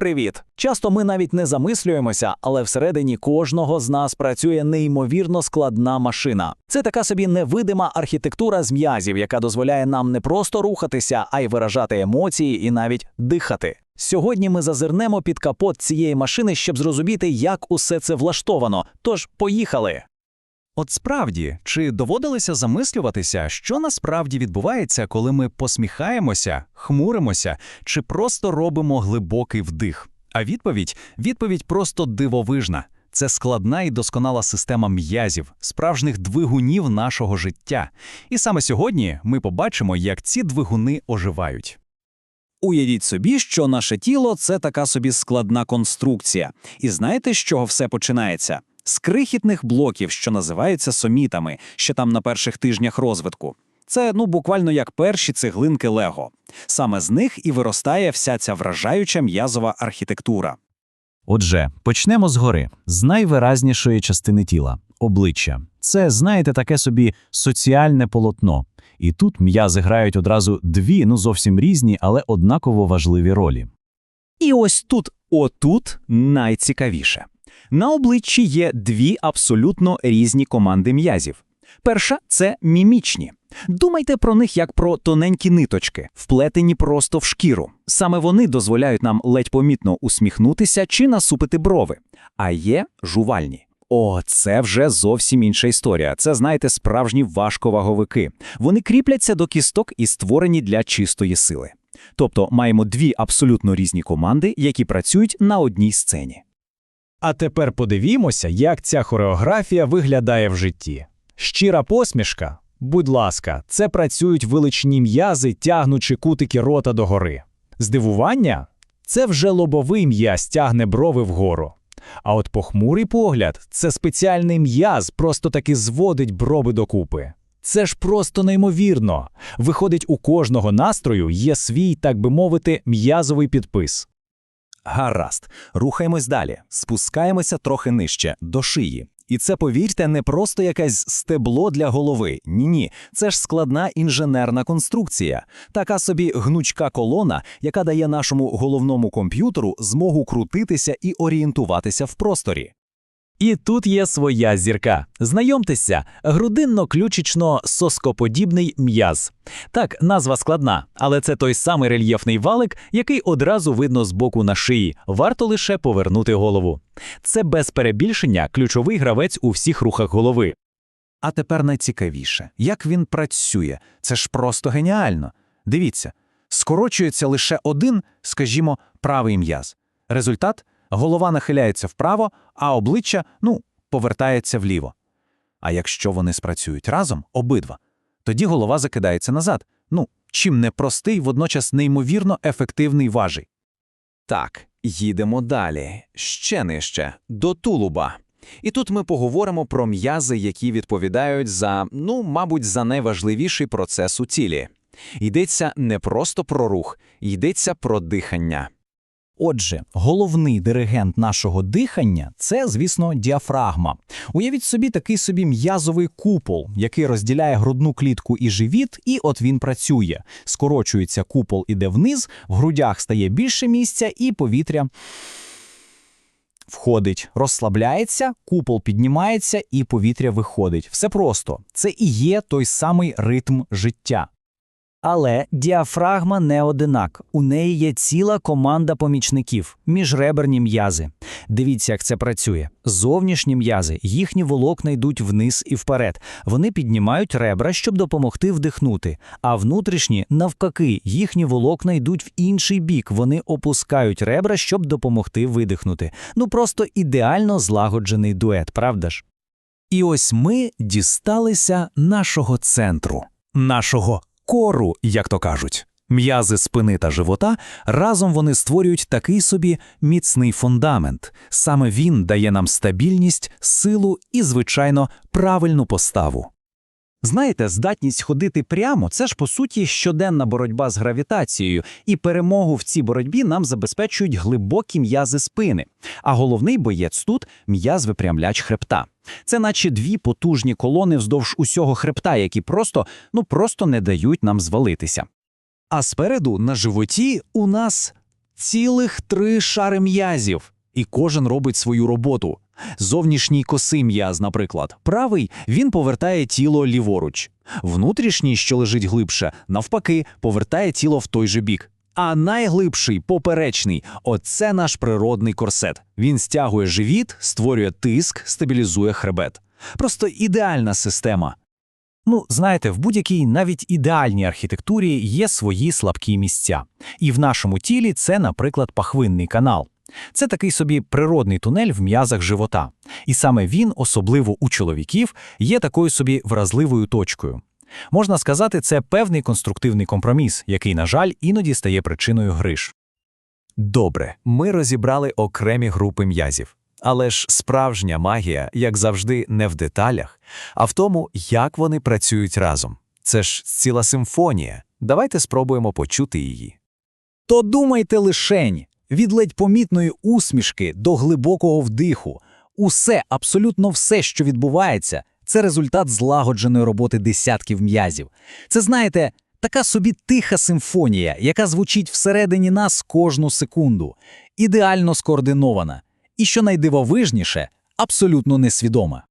Привіт! Часто ми навіть не замислюємося, але всередині кожного з нас працює неймовірно складна машина. Це така собі невидима архітектура з м'язів, яка дозволяє нам не просто рухатися, а й виражати емоції і навіть дихати. Сьогодні ми зазирнемо під капот цієї машини, щоб зрозуміти, як усе це влаштовано. Тож поїхали! От справді, чи доводилося замислюватися, що насправді відбувається, коли ми посміхаємося, хмуримося чи просто робимо глибокий вдих? А відповідь відповідь просто дивовижна. Це складна і досконала система м'язів, справжніх двигунів нашого життя. І саме сьогодні ми побачимо, як ці двигуни оживають. Уявіть собі, що наше тіло це така собі складна конструкція. І знаєте, з чого все починається? З крихітних блоків, що називаються сомітами, ще там на перших тижнях розвитку. Це ну буквально як перші цеглинки Лего. Саме з них і виростає вся ця вражаюча м'язова архітектура. Отже, почнемо згори, з найвиразнішої частини тіла обличчя. Це, знаєте, таке собі соціальне полотно. І тут м'язи грають одразу дві, ну зовсім різні, але однаково важливі ролі. І ось тут, отут найцікавіше. На обличчі є дві абсолютно різні команди м'язів. Перша це мімічні. Думайте про них як про тоненькі ниточки, вплетені просто в шкіру. Саме вони дозволяють нам ледь помітно усміхнутися чи насупити брови. А є жувальні. О, це вже зовсім інша історія. Це, знаєте, справжні важковаговики. Вони кріпляться до кісток і створені для чистої сили. Тобто маємо дві абсолютно різні команди, які працюють на одній сцені. А тепер подивімося, як ця хореографія виглядає в житті. Щира посмішка, будь ласка, це працюють величні м'язи, тягнучи кутики рота догори. Здивування це вже лобовий м'яз тягне брови вгору. А от похмурий погляд це спеціальний м'яз, просто таки зводить брови докупи. Це ж просто неймовірно. Виходить, у кожного настрою є свій, так би мовити, м'язовий підпис. Гаразд, рухаємось далі, спускаємося трохи нижче, до шиї. І це, повірте, не просто якесь стебло для голови. Ні, ні, це ж складна інженерна конструкція, така собі гнучка колона, яка дає нашому головному комп'ютеру змогу крутитися і орієнтуватися в просторі. І тут є своя зірка. Знайомтеся, грудинно-ключично-соскоподібний м'яз. Так, назва складна, але це той самий рельєфний валик, який одразу видно з боку на шиї. Варто лише повернути голову. Це без перебільшення ключовий гравець у всіх рухах голови. А тепер найцікавіше, як він працює. Це ж просто геніально. Дивіться, скорочується лише один, скажімо, правий м'яз. Результат голова нахиляється вправо, а обличчя, ну, повертається вліво. А якщо вони спрацюють разом, обидва, тоді голова закидається назад. Ну, чим не простий, водночас неймовірно ефективний важий. Так, їдемо далі, ще нижче, до тулуба. І тут ми поговоримо про м'язи, які відповідають за, ну, мабуть, за найважливіший процес у тілі. Йдеться не просто про рух, йдеться про дихання. Отже, головний диригент нашого дихання це, звісно, діафрагма. Уявіть собі такий собі м'язовий купол, який розділяє грудну клітку і живіт, і от він працює. Скорочується купол іде вниз, в грудях стає більше місця, і повітря входить, розслабляється, купол піднімається, і повітря виходить. Все просто. Це і є той самий ритм життя. Але діафрагма не одинак. У неї є ціла команда помічників, міжреберні м'язи. Дивіться, як це працює. Зовнішні м'язи, їхні волокна йдуть вниз і вперед. Вони піднімають ребра, щоб допомогти вдихнути. А внутрішні, навпаки, їхні волокна йдуть в інший бік. Вони опускають ребра, щоб допомогти видихнути. Ну просто ідеально злагоджений дует, правда ж? І ось ми дісталися нашого центру, нашого кору, як то кажуть. М'язи спини та живота разом вони створюють такий собі міцний фундамент. Саме він дає нам стабільність, силу і, звичайно, правильну поставу. Знаєте, здатність ходити прямо це ж по суті щоденна боротьба з гравітацією, і перемогу в цій боротьбі нам забезпечують глибокі м'язи спини. А головний боєць тут м'яз випрямляч хребта. Це наче дві потужні колони вздовж усього хребта, які просто ну просто не дають нам звалитися. А спереду на животі у нас Цілих три шари м'язів. І кожен робить свою роботу. Зовнішній косий м'яз, наприклад, правий він повертає тіло ліворуч. Внутрішній, що лежить глибше, навпаки, повертає тіло в той же бік. А найглибший, поперечний оце наш природний корсет. Він стягує живіт, створює тиск, стабілізує хребет. Просто ідеальна система. Ну, знаєте, в будь-якій навіть ідеальній архітектурі є свої слабкі місця. І в нашому тілі це, наприклад, пахвинний канал. Це такий собі природний тунель в м'язах живота. І саме він, особливо у чоловіків, є такою собі вразливою точкою. Можна сказати, це певний конструктивний компроміс, який, на жаль, іноді стає причиною гриш. Добре, ми розібрали окремі групи м'язів. Але ж справжня магія, як завжди, не в деталях, а в тому, як вони працюють разом. Це ж ціла симфонія. Давайте спробуємо почути її. То думайте лишень від ледь помітної усмішки до глибокого вдиху. Усе, абсолютно все, що відбувається, це результат злагодженої роботи десятків м'язів. Це, знаєте, така собі тиха симфонія, яка звучить всередині нас кожну секунду, ідеально скоординована. І що найдивовижніше, абсолютно несвідома.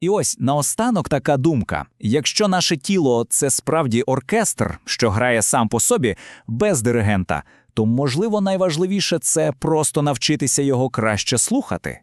І ось наостанок така думка: якщо наше тіло це справді оркестр, що грає сам по собі, без диригента, то можливо найважливіше це просто навчитися його краще слухати.